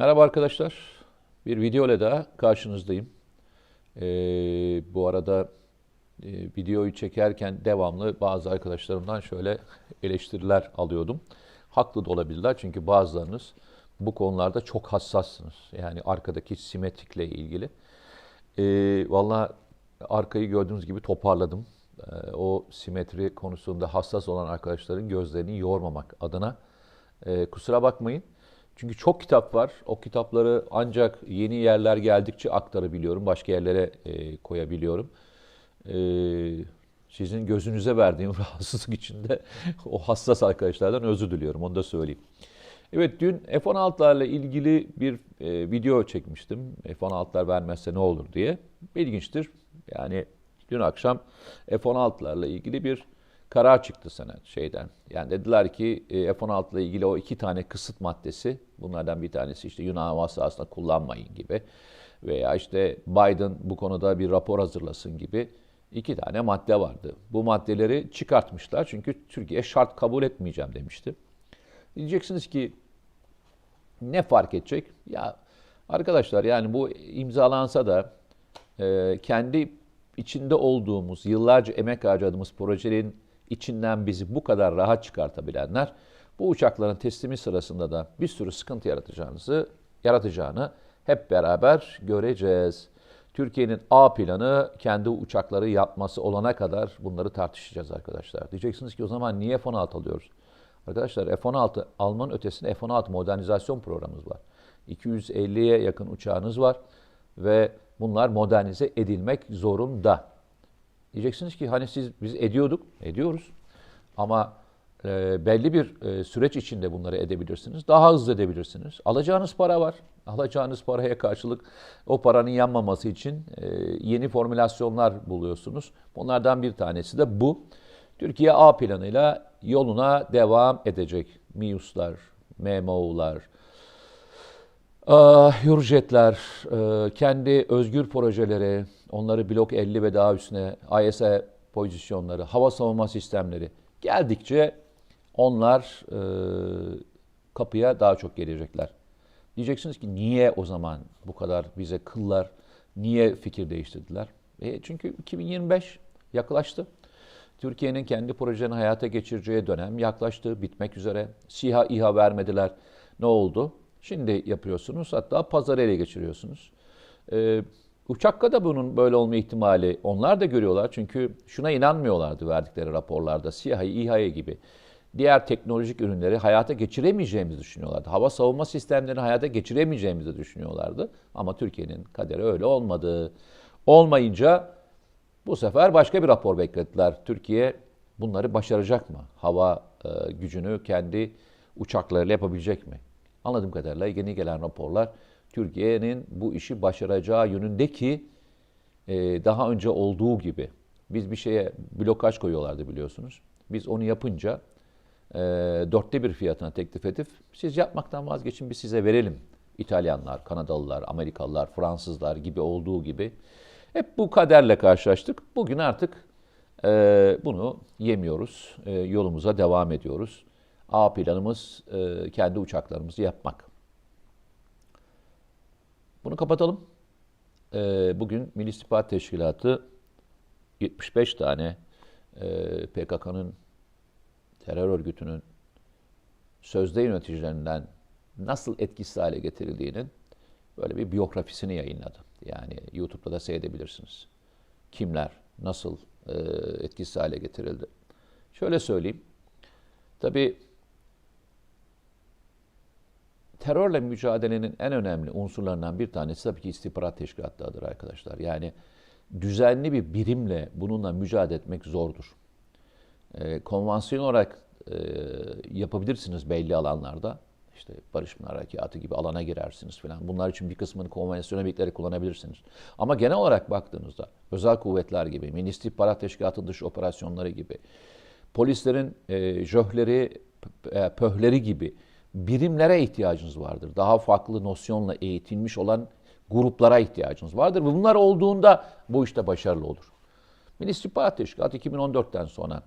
Merhaba arkadaşlar. Bir video ile daha karşınızdayım. Ee, bu arada e, videoyu çekerken devamlı bazı arkadaşlarımdan şöyle eleştiriler alıyordum. Haklı da olabilirler çünkü bazılarınız bu konularda çok hassassınız. Yani arkadaki simetrikle ilgili. Ee, Valla arkayı gördüğünüz gibi toparladım. Ee, o simetri konusunda hassas olan arkadaşların gözlerini yormamak adına. Ee, kusura bakmayın. Çünkü çok kitap var. O kitapları ancak yeni yerler geldikçe aktarabiliyorum. Başka yerlere e, koyabiliyorum. E, sizin gözünüze verdiğim rahatsızlık içinde o hassas arkadaşlardan özür diliyorum. Onu da söyleyeyim. Evet dün F-16'larla ilgili bir e, video çekmiştim. F-16'lar vermezse ne olur diye. İlginçtir. Yani dün akşam F-16'larla ilgili bir karar çıktı sana şeyden. Yani dediler ki e, F-16 ile ilgili o iki tane kısıt maddesi, bunlardan bir tanesi işte Yunan hava sahasında kullanmayın gibi veya işte Biden bu konuda bir rapor hazırlasın gibi iki tane madde vardı. Bu maddeleri çıkartmışlar çünkü Türkiye şart kabul etmeyeceğim demişti. Diyeceksiniz ki ne fark edecek? Ya arkadaşlar yani bu imzalansa da e, kendi içinde olduğumuz, yıllarca emek harcadığımız projelerin içinden bizi bu kadar rahat çıkartabilenler bu uçakların teslimi sırasında da bir sürü sıkıntı yaratacağınızı yaratacağını hep beraber göreceğiz. Türkiye'nin A planı kendi uçakları yapması olana kadar bunları tartışacağız arkadaşlar. Diyeceksiniz ki o zaman niye F-16 alıyoruz? Arkadaşlar F-16 almanın ötesinde F-16 modernizasyon programımız var. 250'ye yakın uçağınız var ve bunlar modernize edilmek zorunda. Diyeceksiniz ki hani siz biz ediyorduk, ediyoruz. Ama e, belli bir e, süreç içinde bunları edebilirsiniz. Daha hızlı edebilirsiniz. Alacağınız para var. Alacağınız paraya karşılık o paranın yanmaması için e, yeni formülasyonlar buluyorsunuz. Bunlardan bir tanesi de bu. Türkiye A planıyla yoluna devam edecek. MİUS'lar, MMO'lar, Hürjetler, e, kendi özgür projeleri, onları blok 50 ve daha üstüne ISA pozisyonları, hava savunma sistemleri geldikçe onlar e, kapıya daha çok gelecekler. Diyeceksiniz ki niye o zaman bu kadar bize kıllar, niye fikir değiştirdiler? E çünkü 2025 yaklaştı. Türkiye'nin kendi projelerini hayata geçireceği dönem yaklaştı, bitmek üzere. SİHA, İHA vermediler. Ne oldu? Şimdi yapıyorsunuz. Hatta pazarı ele geçiriyorsunuz. Ee, Uçakka da bunun böyle olma ihtimali onlar da görüyorlar. Çünkü şuna inanmıyorlardı verdikleri raporlarda. SİHA'yı, İHA'yı gibi diğer teknolojik ürünleri hayata geçiremeyeceğimizi düşünüyorlardı. Hava savunma sistemlerini hayata geçiremeyeceğimizi düşünüyorlardı. Ama Türkiye'nin kaderi öyle olmadı. Olmayınca bu sefer başka bir rapor beklediler. Türkiye bunları başaracak mı? Hava e, gücünü kendi uçaklarıyla yapabilecek mi? Anladığım kadarıyla yeni gelen raporlar Türkiye'nin bu işi başaracağı yönündeki e, daha önce olduğu gibi. Biz bir şeye blokaj koyuyorlardı biliyorsunuz. Biz onu yapınca e, dörtte bir fiyatına teklif edip siz yapmaktan vazgeçin biz size verelim. İtalyanlar, Kanadalılar, Amerikalılar, Fransızlar gibi olduğu gibi. Hep bu kaderle karşılaştık. Bugün artık e, bunu yemiyoruz. E, yolumuza devam ediyoruz. A planımız e, kendi uçaklarımızı yapmak. Bunu kapatalım. E, bugün Milli İstihbarat Teşkilatı 75 tane e, PKK'nın terör örgütünün sözde yöneticilerinden nasıl etkisiz hale getirildiğinin böyle bir biyografisini yayınladı. Yani YouTube'da da seyredebilirsiniz. Kimler, nasıl e, etkisiz hale getirildi. Şöyle söyleyeyim. Tabii terörle mücadelenin en önemli unsurlarından bir tanesi tabii ki istihbarat teşkilatlarıdır arkadaşlar. Yani düzenli bir birimle bununla mücadele etmek zordur. E, konvansiyon olarak e, yapabilirsiniz belli alanlarda. İşte Barış Harekatı gibi alana girersiniz falan. Bunlar için bir kısmını konvansiyonel birlikleri kullanabilirsiniz. Ama genel olarak baktığınızda özel kuvvetler gibi, Milli İstihbarat Teşkilatı dış operasyonları gibi, polislerin e, jöhleri, e, pöhleri gibi birimlere ihtiyacınız vardır. Daha farklı nosyonla eğitilmiş olan gruplara ihtiyacınız vardır. Bunlar olduğunda bu işte başarılı olur. Milli İstihbarat Teşkilatı 2014'ten sonra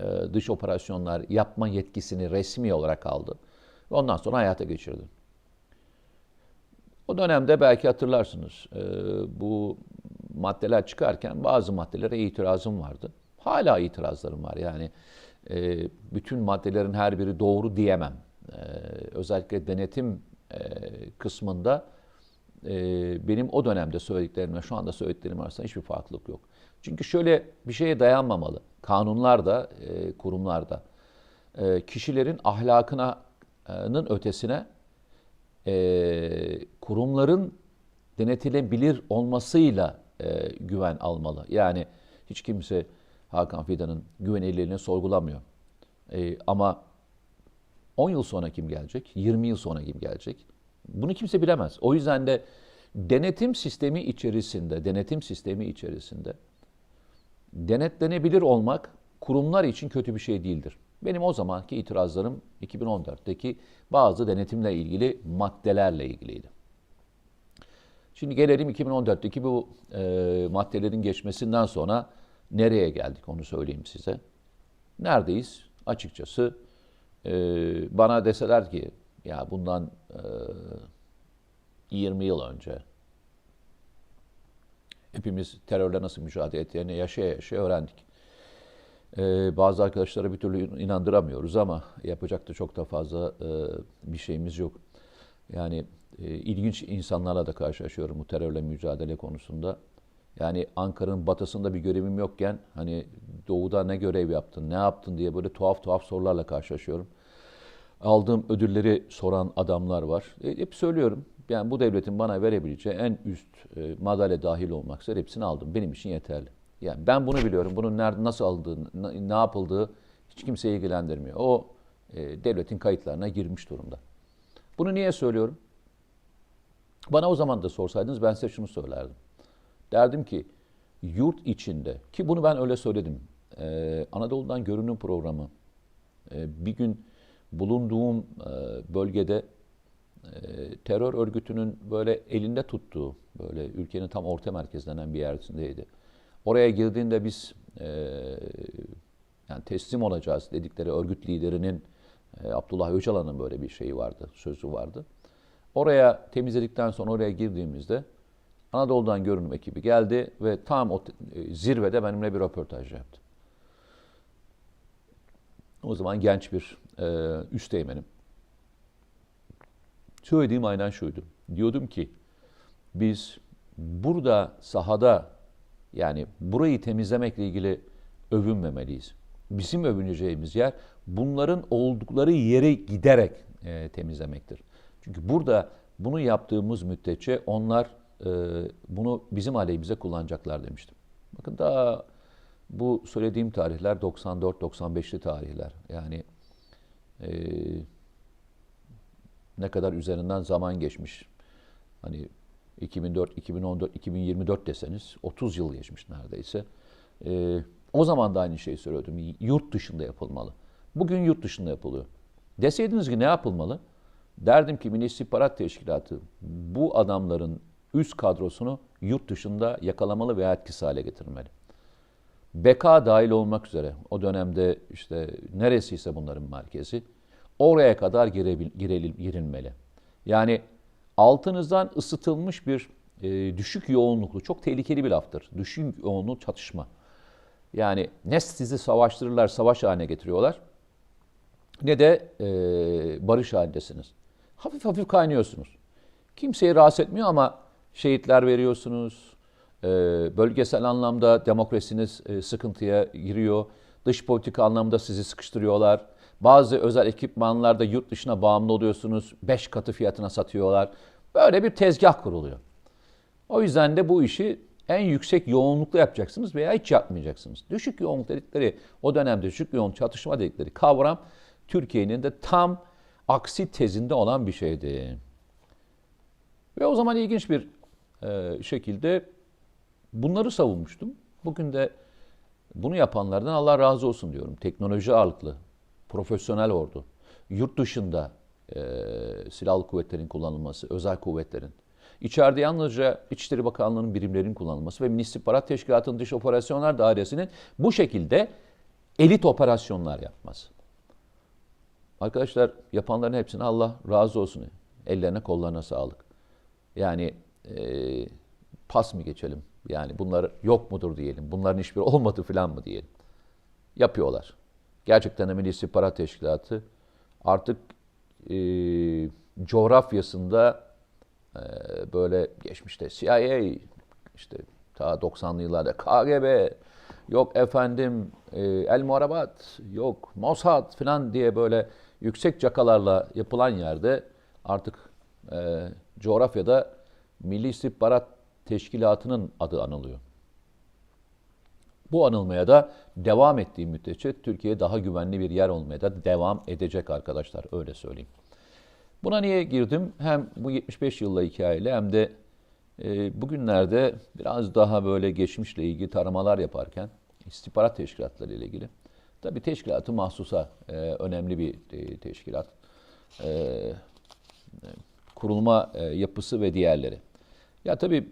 e, dış operasyonlar yapma yetkisini resmi olarak aldı. Ve ondan sonra hayata geçirdi. O dönemde belki hatırlarsınız e, bu maddeler çıkarken bazı maddelere itirazım vardı. Hala itirazlarım var yani e, bütün maddelerin her biri doğru diyemem. E, özellikle denetim e, kısmında e, benim o dönemde söylediklerimle şu anda söylediklerim arasında hiçbir farklılık yok. Çünkü şöyle bir şeye dayanmamalı. Kanunlarda, e, kurumlarda e, kişilerin ahlakının ötesine e, kurumların denetilebilir olmasıyla e, güven almalı. Yani hiç kimse Hakan Fidan'ın güvenilirliğini sorgulamıyor. E, ama 10 yıl sonra kim gelecek? 20 yıl sonra kim gelecek? Bunu kimse bilemez. O yüzden de denetim sistemi içerisinde, denetim sistemi içerisinde denetlenebilir olmak kurumlar için kötü bir şey değildir. Benim o zamanki itirazlarım 2014'teki bazı denetimle ilgili maddelerle ilgiliydi. Şimdi gelelim 2014'teki bu e, maddelerin geçmesinden sonra nereye geldik onu söyleyeyim size. Neredeyiz? Açıkçası e, bana deseler ki ya bundan e, 20 yıl önce hepimiz terörle nasıl mücadele ettiğini yaşaya yaşaya öğrendik. Ee, bazı arkadaşlara bir türlü inandıramıyoruz ama yapacak da çok da fazla e, bir şeyimiz yok. Yani e, ilginç insanlarla da karşılaşıyorum bu terörle mücadele konusunda. Yani Ankara'nın batısında bir görevim yokken hani doğuda ne görev yaptın, ne yaptın diye böyle tuhaf tuhaf sorularla karşılaşıyorum. Aldığım ödülleri soran adamlar var. E, hep söylüyorum. Yani bu devletin bana verebileceği en üst e, madalya dahil olmak üzere hepsini aldım. Benim için yeterli. Yani ben bunu biliyorum. Bunun nerede nasıl aldığı, ne yapıldığı hiç kimseyi ilgilendirmiyor. O e, devletin kayıtlarına girmiş durumda. Bunu niye söylüyorum? Bana o zaman da sorsaydınız ben size şunu söylerdim. Derdim ki yurt içinde ki bunu ben öyle söyledim. Ee, Anadolu'dan görünüm programı e, bir gün bulunduğum e, bölgede e, terör örgütünün böyle elinde tuttuğu böyle ülkenin tam orta merkezlenen bir yerdeydi. Oraya girdiğinde biz e, yani teslim olacağız dedikleri örgüt liderinin e, Abdullah Öcalan'ın böyle bir şeyi vardı, sözü vardı. Oraya temizledikten sonra oraya girdiğimizde Anadolu'dan görünüm ekibi geldi ve tam o e, zirvede benimle bir röportaj yaptı. O zaman genç bir e, üsteğmenim. Söylediğim aynen şuydu. Diyordum ki biz burada sahada yani burayı temizlemekle ilgili övünmemeliyiz. Bizim övüneceğimiz yer bunların oldukları yere giderek e, temizlemektir. Çünkü burada bunu yaptığımız müddetçe onlar e, bunu bizim aleyhimize kullanacaklar demiştim. Bakın daha bu söylediğim tarihler 94-95'li tarihler. Yani e, ne kadar üzerinden zaman geçmiş. Hani 2004, 2014, 2024 deseniz 30 yıl geçmiş neredeyse. E, o zaman da aynı şeyi söylüyordum. Yurt dışında yapılmalı. Bugün yurt dışında yapılıyor. Deseydiniz ki ne yapılmalı? Derdim ki Milli İstihbarat Teşkilatı bu adamların üst kadrosunu yurt dışında yakalamalı veya etkisiz hale getirmeli. BK dahil olmak üzere o dönemde işte neresiyse bunların merkezi oraya kadar girebil, girilmeli. Yani altınızdan ısıtılmış bir e, düşük yoğunluklu, çok tehlikeli bir laftır. Düşük yoğunluk çatışma. Yani ne sizi savaştırırlar, savaş haline getiriyorlar ne de e, barış halindesiniz. Hafif hafif kaynıyorsunuz. Kimseyi rahatsız etmiyor ama şehitler veriyorsunuz. E, bölgesel anlamda demokrasiniz e, sıkıntıya giriyor. Dış politika anlamda sizi sıkıştırıyorlar. Bazı özel ekipmanlarda yurt dışına bağımlı oluyorsunuz. Beş katı fiyatına satıyorlar. Böyle bir tezgah kuruluyor. O yüzden de bu işi en yüksek yoğunlukla yapacaksınız veya hiç yapmayacaksınız. Düşük yoğunluk dedikleri, o dönemde düşük yoğunluk çatışma dedikleri kavram Türkiye'nin de tam aksi tezinde olan bir şeydi. Ve o zaman ilginç bir e, şekilde bunları savunmuştum. Bugün de bunu yapanlardan Allah razı olsun diyorum. Teknoloji ağırlıklı, profesyonel ordu, yurt dışında e, silahlı kuvvetlerin kullanılması, özel kuvvetlerin, içeride yalnızca İçişleri Bakanlığı'nın birimlerinin kullanılması ve Milli İstihbarat Teşkilatı'nın dış operasyonlar dairesinin bu şekilde elit operasyonlar yapması. Arkadaşlar yapanların hepsine Allah razı olsun. Ellerine kollarına sağlık. Yani e, pas mı geçelim? Yani bunlar yok mudur diyelim. Bunların hiçbiri olmadı falan mı diyelim. Yapıyorlar. Gerçekten de Milli İstihbarat Teşkilatı artık e, coğrafyasında e, böyle geçmişte CIA işte ta 90'lı yıllarda KGB yok efendim e, El Muharabat yok Mossad falan diye böyle yüksek cakalarla yapılan yerde artık e, coğrafyada Milli İstihbarat Teşkilatı'nın adı anılıyor. Bu anılmaya da devam ettiği müddetçe Türkiye daha güvenli bir yer olmaya da devam edecek arkadaşlar öyle söyleyeyim. Buna niye girdim? Hem bu 75 yılla hikayeyle hem de e, bugünlerde biraz daha böyle geçmişle ilgili taramalar yaparken istihbarat teşkilatları ile ilgili. Tabii teşkilatı mahsusa e, önemli bir e, teşkilat. E, kurulma e, yapısı ve diğerleri. Ya tabii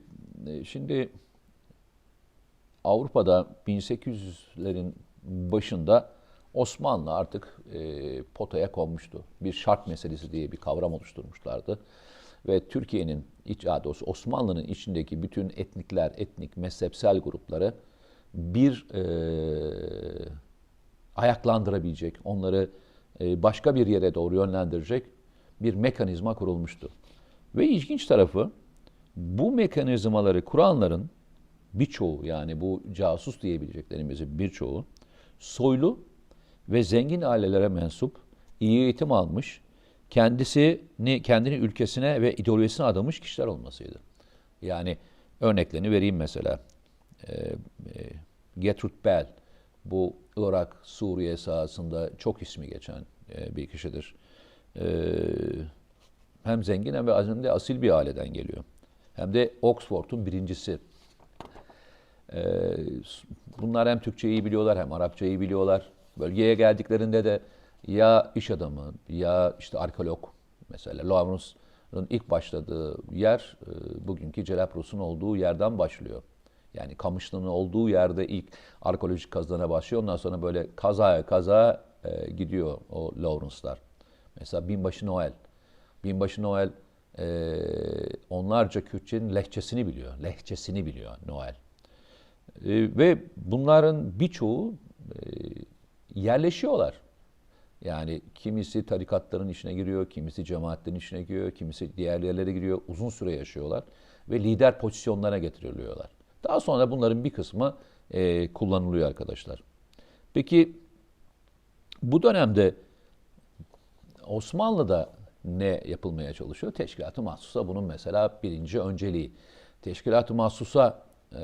e, şimdi Avrupa'da 1800'lerin başında Osmanlı artık e, potaya konmuştu. Bir şart meselesi diye bir kavram oluşturmuşlardı. Ve Türkiye'nin iç doğrusu Osmanlı'nın içindeki bütün etnikler, etnik, mezhepsel grupları bir e, ayaklandırabilecek, onları e, başka bir yere doğru yönlendirecek bir mekanizma kurulmuştu. Ve ilginç tarafı bu mekanizmaları kuranların birçoğu yani bu casus diyebileceklerimizin birçoğu soylu ve zengin ailelere mensup, iyi eğitim almış, kendisini, kendini ülkesine ve ideolojisine adamış kişiler olmasıydı. Yani örneklerini vereyim mesela. E, e, Gertrude Bell, bu Irak, Suriye sahasında çok ismi geçen e, bir kişidir. E, hem zengin hem de asil bir aileden geliyor. Hem de Oxford'un birincisi. E, bunlar hem Türkçeyi biliyorlar hem Arapçayı biliyorlar. Bölgeye geldiklerinde de ya iş adamı ya işte arkeolog mesela Lawrence'ın ilk başladığı yer e, bugünkü Celebrus'un olduğu yerden başlıyor. Yani Kamışlı'nın olduğu yerde ilk arkeolojik kazılarına başlıyor. Ondan sonra böyle kaza kaza e, gidiyor o Lawrence'lar. Mesela Binbaşı Noel. Binbaşı Noel e, onlarca Kürtçenin lehçesini biliyor. Lehçesini biliyor Noel. E, ve bunların birçoğu e, yerleşiyorlar. Yani kimisi tarikatların içine giriyor, kimisi cemaatlerin içine giriyor, kimisi diğer yerlere giriyor. Uzun süre yaşıyorlar ve lider pozisyonlara getiriliyorlar. Daha sonra bunların bir kısmı e, kullanılıyor arkadaşlar. Peki bu dönemde Osmanlı'da ne yapılmaya çalışıyor? Teşkilat-ı Mahsus'a bunun mesela birinci önceliği. Teşkilat-ı Mahsus'a e,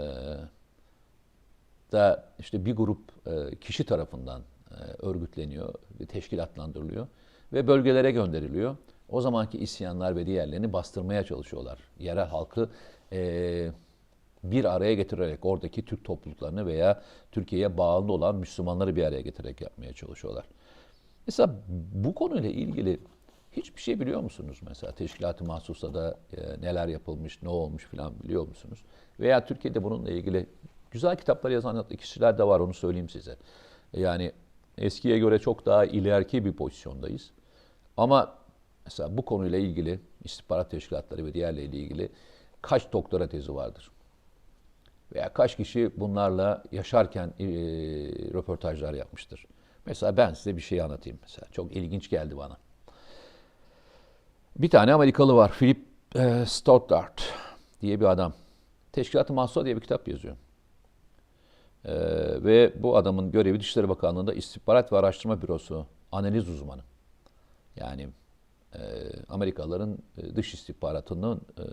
da işte bir grup e, kişi tarafından e, örgütleniyor, teşkilatlandırılıyor ve bölgelere gönderiliyor. O zamanki isyanlar ve diğerlerini bastırmaya çalışıyorlar. Yerel halkı e, bir araya getirerek oradaki Türk topluluklarını veya Türkiye'ye bağlı olan Müslümanları bir araya getirerek yapmaya çalışıyorlar. Mesela bu konuyla ilgili hiçbir şey biliyor musunuz mesela? Teşkilat-ı mahsusta da e, neler yapılmış, ne olmuş falan biliyor musunuz? Veya Türkiye'de bununla ilgili güzel kitaplar yazan kişiler de var onu söyleyeyim size. Yani eskiye göre çok daha ileriki bir pozisyondayız. Ama mesela bu konuyla ilgili istihbarat teşkilatları ve diğerleriyle ilgili kaç doktora tezi vardır? Veya kaç kişi bunlarla yaşarken e, röportajlar yapmıştır? Mesela ben size bir şey anlatayım mesela. Çok ilginç geldi bana. Bir tane Amerikalı var. Philip e, Stoddart diye bir adam. Teşkilat-ı Mahsusa diye bir kitap yazıyor. Ee, ve bu adamın görevi Dışişleri Bakanlığı'nda istihbarat ve araştırma bürosu, analiz uzmanı. Yani e, Amerikalıların e, dış istihbaratının e,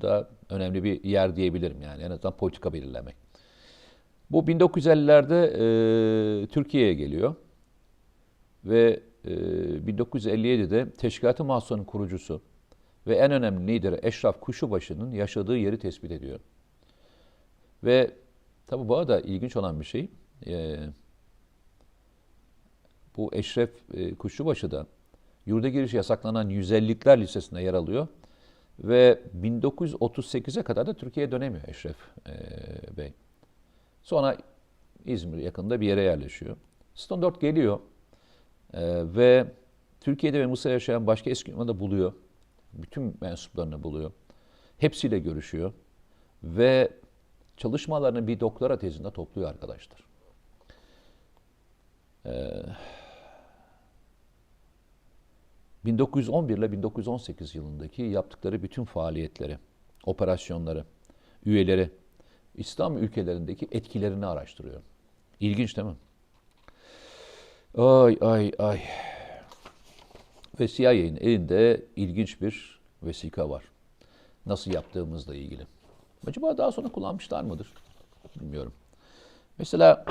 da önemli bir yer diyebilirim yani en azından politika belirlemek. Bu 1950'lerde e, Türkiye'ye geliyor ve e, 1957'de Teşkilat-ı Mahsusa'nın kurucusu ve en önemli lideri Eşraf Kuşubaşı'nın yaşadığı yeri tespit ediyor. Ve Tabi bu arada ilginç olan bir şey, e, bu Eşref e, Kuşçubaşı da yurda giriş yasaklanan 150'likler listesinde yer alıyor. Ve 1938'e kadar da Türkiye'ye dönemiyor Eşref e, Bey. Sonra İzmir yakında bir yere yerleşiyor. Stone 4 geliyor e, ve Türkiye'de ve Mısır'da yaşayan başka Eskimo'da buluyor. Bütün mensuplarını buluyor. Hepsiyle görüşüyor ve çalışmalarını bir doktora tezinde topluyor arkadaşlar. Ee, 1911 ile 1918 yılındaki yaptıkları bütün faaliyetleri, operasyonları, üyeleri, İslam ülkelerindeki etkilerini araştırıyor. İlginç değil mi? Ay ay ay. Ve CIA'nin elinde ilginç bir vesika var. Nasıl yaptığımızla ilgili. Acaba daha sonra kullanmışlar mıdır? Bilmiyorum. Mesela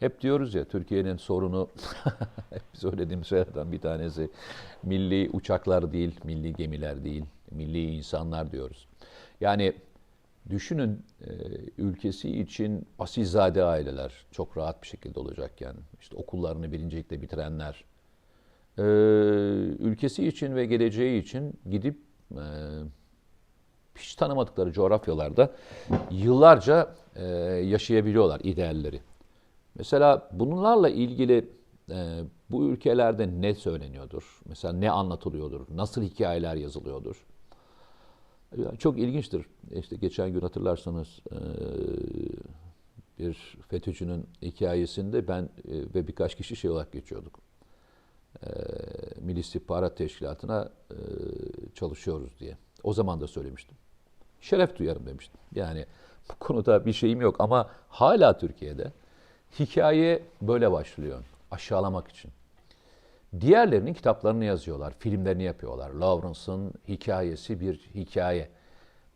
hep diyoruz ya Türkiye'nin sorunu hep söylediğim şeylerden bir tanesi milli uçaklar değil, milli gemiler değil, milli insanlar diyoruz. Yani düşünün e, ülkesi için asilzade aileler çok rahat bir şekilde olacakken işte okullarını birincilikle bitirenler e, ülkesi için ve geleceği için gidip e, hiç tanımadıkları coğrafyalarda yıllarca yaşayabiliyorlar idealleri. Mesela bunlarla ilgili bu ülkelerde ne söyleniyordur? Mesela ne anlatılıyordur? Nasıl hikayeler yazılıyordur? Çok ilginçtir. İşte geçen gün hatırlarsanız e, bir FETÖ'cünün hikayesinde ben e, ve birkaç kişi şey olarak geçiyorduk. E, Milli İstihbarat Teşkilatı'na çalışıyoruz diye. O zaman da söylemiştim. Şeref duyarım demiştim. Yani bu konuda bir şeyim yok ama hala Türkiye'de hikaye böyle başlıyor. Aşağılamak için. Diğerlerinin kitaplarını yazıyorlar, filmlerini yapıyorlar. Lawrence'ın hikayesi bir hikaye.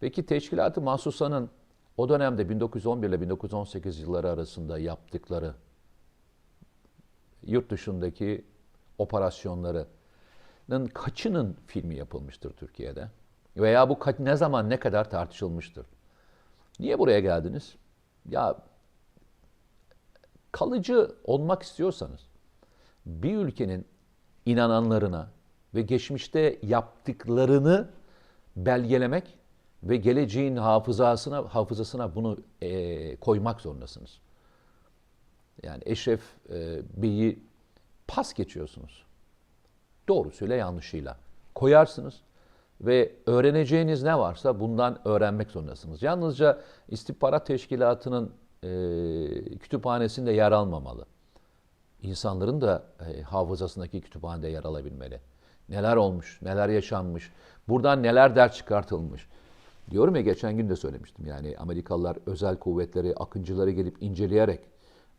Peki Teşkilat-ı Mahsusa'nın o dönemde 1911 ile 1918 yılları arasında yaptıkları yurt dışındaki operasyonlarının kaçının filmi yapılmıştır Türkiye'de? Veya bu kaç- ne zaman ne kadar tartışılmıştır? Niye buraya geldiniz? Ya kalıcı olmak istiyorsanız bir ülkenin inananlarına ve geçmişte yaptıklarını belgelemek ve geleceğin hafızasına hafızasına bunu eee, koymak zorundasınız. Yani Eşref eee, Bey'i pas geçiyorsunuz. Doğrusuyla yanlışıyla koyarsınız ve öğreneceğiniz ne varsa bundan öğrenmek zorundasınız. Yalnızca istihbarat teşkilatının eee, kütüphanesinde yer almamalı. İnsanların da e, hafızasındaki kütüphanede yer alabilmeli. Neler olmuş, neler yaşanmış, buradan neler ders çıkartılmış. Diyorum ya geçen gün de söylemiştim yani Amerikalılar özel kuvvetleri, akıncıları gelip inceleyerek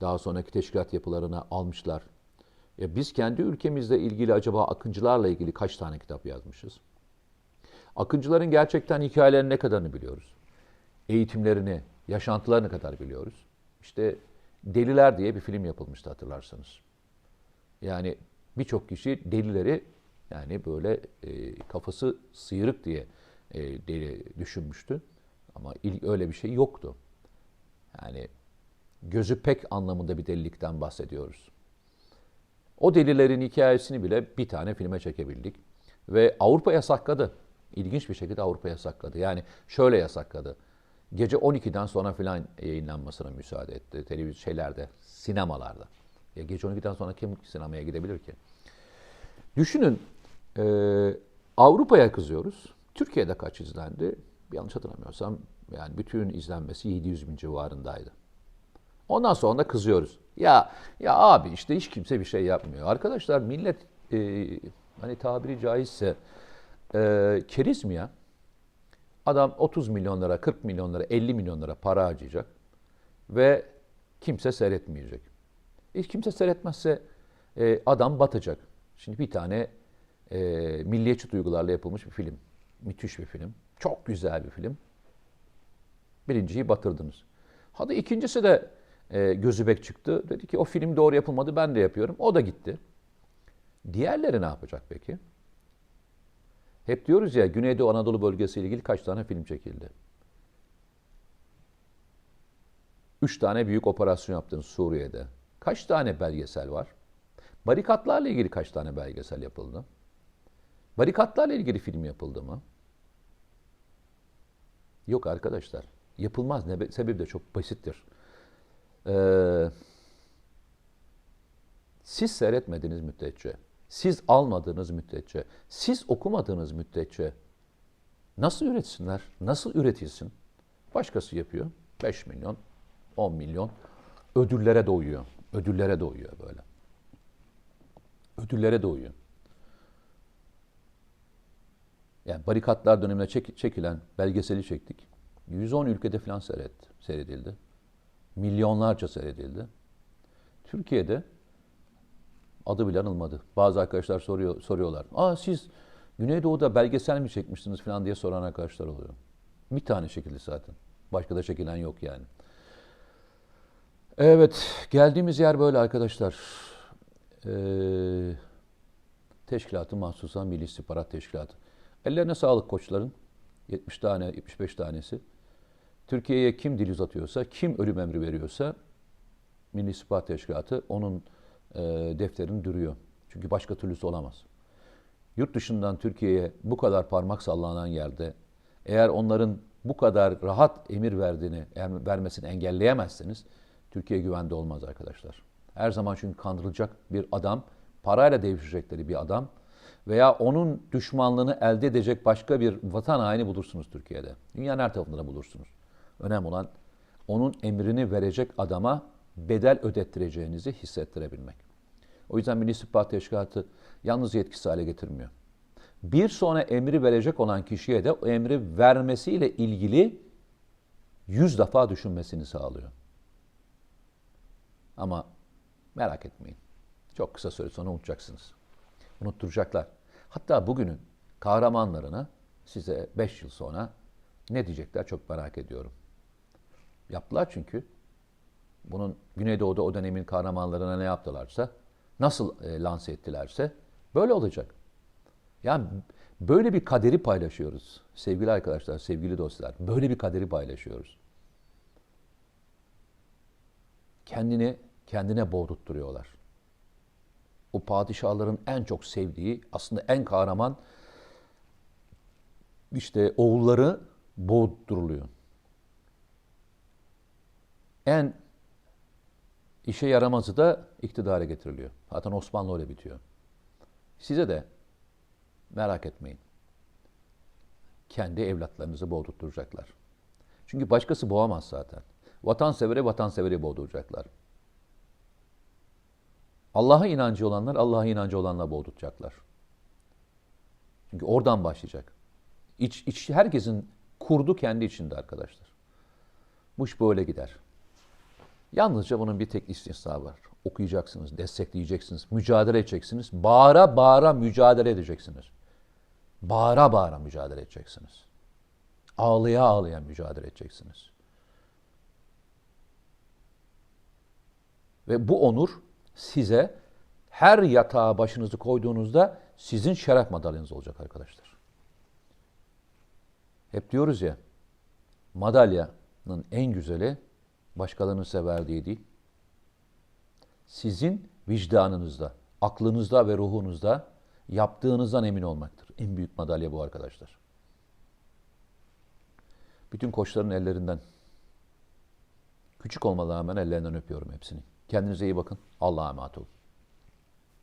daha sonraki teşkilat yapılarına almışlar. Ya biz kendi ülkemizle ilgili acaba akıncılarla ilgili kaç tane kitap yazmışız? Akıncıların gerçekten hikayelerini ne kadarını biliyoruz? Eğitimlerini, yaşantılarını kadar biliyoruz. İşte Deliler diye bir film yapılmıştı hatırlarsanız. Yani birçok kişi delileri yani böyle e, kafası sıyırık diye e, deli düşünmüştü. Ama il, öyle bir şey yoktu. Yani gözü pek anlamında bir delilikten bahsediyoruz. O delilerin hikayesini bile bir tane filme çekebildik. Ve Avrupa yasakladı. İlginç bir şekilde Avrupa yasakladı. Yani şöyle yasakladı. Gece 12'den sonra filan yayınlanmasına müsaade etti. Televizyon şeylerde, sinemalarda. Ya gece 12'den sonra kim sinemaya gidebilir ki? Düşünün, e, Avrupa'ya kızıyoruz. Türkiye'de kaç izlendi? Yanlış hatırlamıyorsam yani bütün izlenmesi 700 bin civarındaydı. Ondan sonra da kızıyoruz. Ya ya abi işte hiç kimse bir şey yapmıyor. Arkadaşlar millet e, hani tabiri caizse e, keriz mi ya? Adam 30 milyon lira, 40 milyon lira, 50 milyon lira para harcayacak ve kimse seyretmeyecek. Hiç kimse seyretmezse e, adam batacak. Şimdi bir tane e, milliyetçi duygularla yapılmış bir film. Müthiş bir film. Çok güzel bir film. Birinciyi batırdınız. Hadi ikincisi de e, gözübek çıktı. Dedi ki o film doğru yapılmadı ben de yapıyorum. O da gitti. Diğerleri ne yapacak peki? Hep diyoruz ya Güneydoğu Anadolu bölgesiyle ilgili kaç tane film çekildi? Üç tane büyük operasyon yaptınız Suriye'de. Kaç tane belgesel var? Barikatlarla ilgili kaç tane belgesel yapıldı? Barikatlarla ilgili film yapıldı mı? Yok arkadaşlar. Yapılmaz. Ne, sebebi de çok basittir. Ee, siz seyretmediğiniz müddetçe, siz almadığınız müddetçe, siz okumadığınız müddetçe Nasıl üretsinler? Nasıl üretilsin? Başkası yapıyor. 5 milyon, 10 milyon ödüllere doyuyor. Ödüllere doyuyor böyle. Ödüllere doyuyor. Yani barikatlar döneminde çek- çekilen belgeseli çektik. 110 ülkede falan seyret, seyredildi. Milyonlarca seyredildi. Türkiye'de adı bile anılmadı. Bazı arkadaşlar soruyor, soruyorlar. Aa siz Güneydoğu'da belgesel mi çekmiştiniz falan diye soran arkadaşlar oluyor. Bir tane çekildi zaten. Başka da çekilen yok yani. Evet, geldiğimiz yer böyle arkadaşlar. Ee, teşkilatı mahsusa Milli İstihbarat Teşkilatı. Ellerine sağlık koçların. 70 tane, 75 tanesi. Türkiye'ye kim dil uzatıyorsa, kim ölüm emri veriyorsa Milli İstihbarat Teşkilatı onun e, defterini duruyor. Çünkü başka türlüsü olamaz. Yurt dışından Türkiye'ye bu kadar parmak sallanan yerde eğer onların bu kadar rahat emir verdiğini, vermesini engelleyemezseniz Türkiye güvende olmaz arkadaşlar. Her zaman çünkü kandırılacak bir adam, parayla devşirecekleri bir adam veya onun düşmanlığını elde edecek başka bir vatan haini bulursunuz Türkiye'de. Dünyanın her tarafında da bulursunuz. Önemli olan onun emrini verecek adama bedel ödettireceğinizi hissettirebilmek. O yüzden Milli İstihbarat Teşkilatı yalnız yetkisi hale getirmiyor. Bir sonra emri verecek olan kişiye de o emri vermesiyle ilgili yüz defa düşünmesini sağlıyor. Ama merak etmeyin. Çok kısa süre sonra unutacaksınız. Unutturacaklar. Hatta bugünün kahramanlarına size 5 yıl sonra ne diyecekler çok merak ediyorum. Yaptılar çünkü. Bunun Güneydoğu'da o dönemin kahramanlarına ne yaptılarsa, nasıl e, lanse ettilerse böyle olacak. Yani böyle bir kaderi paylaşıyoruz. Sevgili arkadaşlar, sevgili dostlar. Böyle bir kaderi paylaşıyoruz. Kendini kendine boğdurtturuyorlar. O padişahların en çok sevdiği, aslında en kahraman işte oğulları boğduruluyor. En işe yaramazı da iktidara getiriliyor. Zaten Osmanlı öyle bitiyor. Size de merak etmeyin. Kendi evlatlarınızı boğdurtturacaklar. Çünkü başkası boğamaz zaten. Vatansevere vatanseveri boğduracaklar. Allah'a inancı olanlar Allah'a inancı olanla boğduracaklar. Çünkü oradan başlayacak. İç, iç, herkesin kurdu kendi içinde arkadaşlar. Bu iş böyle gider. Yalnızca bunun bir tek istisna var. Okuyacaksınız, destekleyeceksiniz, mücadele edeceksiniz. Bağıra bağıra mücadele edeceksiniz. Bağıra bağıra mücadele edeceksiniz. Ağlaya ağlaya mücadele edeceksiniz. Ve bu onur size her yatağa başınızı koyduğunuzda sizin şeref madalyanız olacak arkadaşlar. Hep diyoruz ya, madalyanın en güzeli başkalarının size verdiği değil. Sizin vicdanınızda, aklınızda ve ruhunuzda yaptığınızdan emin olmaktır. En büyük madalya bu arkadaşlar. Bütün koçların ellerinden, küçük olmalarına rağmen ellerinden öpüyorum hepsini. Kendinize iyi bakın. Allah'a emanet olun.